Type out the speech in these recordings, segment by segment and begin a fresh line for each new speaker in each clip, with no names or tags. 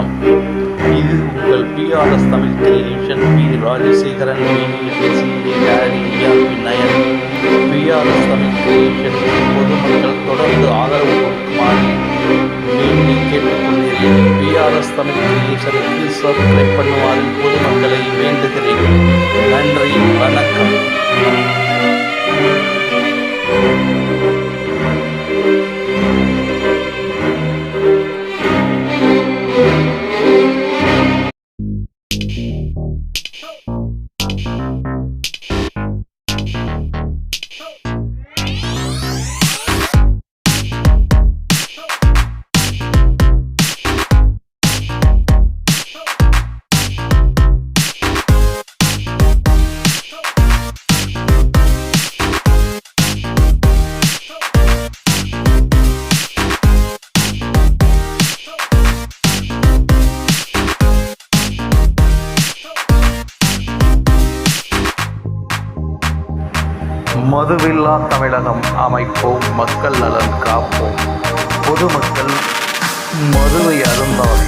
வணக்கம். இது உங்கள் PRS Tamil television. P Rajasekaran CA nine PRS Tamil creation பொதுமக்கள் தொடர்ந்து ஆதரவு கொடுக்குமாறு மீண்டும் கேட்டுக்கொள்கிறேன் பிஆர்எஸ் தமிழ் டெலிவிஷனுக்கு சப்ஸ்கிரைப் பண்ணுமாறு பொதுமக்களை வேண்டுகிறேன். நன்றி. மதுவில்லா தமிழகம் அமைப்போம் மக்கள் நலன் காப்போம். பொதுமக்கள் மதுவை அருந்தால்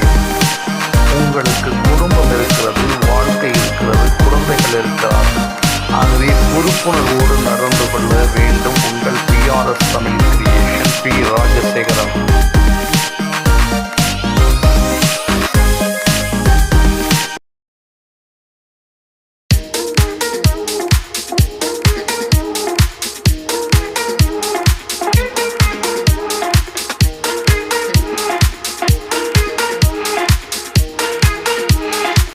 உங்களுக்கு குடும்பம் இருக்கிறது வாழ்க்கை இருக்கிறது குழந்தைகள் இருக்கிறார் ஆகவே பொறுப்புணர்வோடு நடந்து கொள்ள வேண்டும்.